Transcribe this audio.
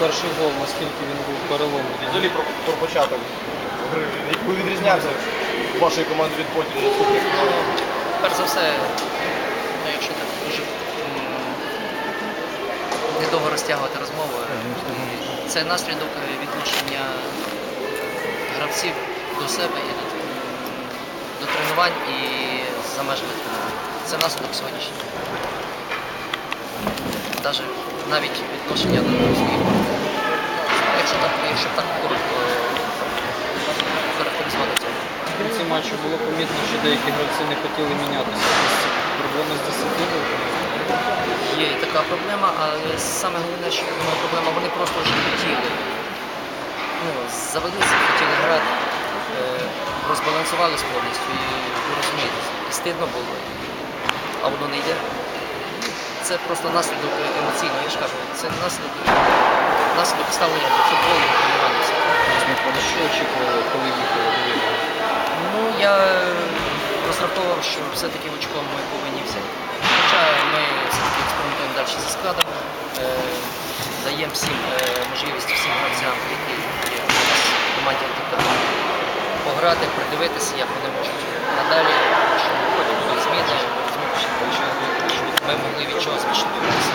перший гол, наскільки він був переломний? Взагалі про, про початок гри. Якби відрізнявся вашої команди від потім наступних? Ну, перш за все, ну, якщо так дуже м, недовго розтягувати розмову, це наслідок е, відлучення гравців до себе і до, до тренувань і за межами тренувань. Це наслідок сьогоднішнього. Даже навіть відношення до своїх партнерів. Якщо так, якщо так коротко характеризувати це. В кінці матчу було помітно, що деякі гравці не хотіли мінятися. Якісь Проблеми з дисципліною. Є і така проблема, але саме головне, що думаю, проблема, вони просто вже хотіли. Ну, завелися, хотіли грати, е, розбалансувались повністю і розумієте, і стидно було, а воно не йде. Це просто наслідок емоційно, я ж кажу, це наслідок, наслідок ставлення до футболу тренування. Що очікували, коли я е, розраховував, що все-таки очком ми повинні взяти. Хоча ми експериментуємо далі за складом, е, даємо всім е, можливість всім гравцям, які є у нас в команді антикордон, пограти, придивитися, як вони можуть надалі, що виходять будуть зміни, щоб ми могли від чогось відштовхнутися.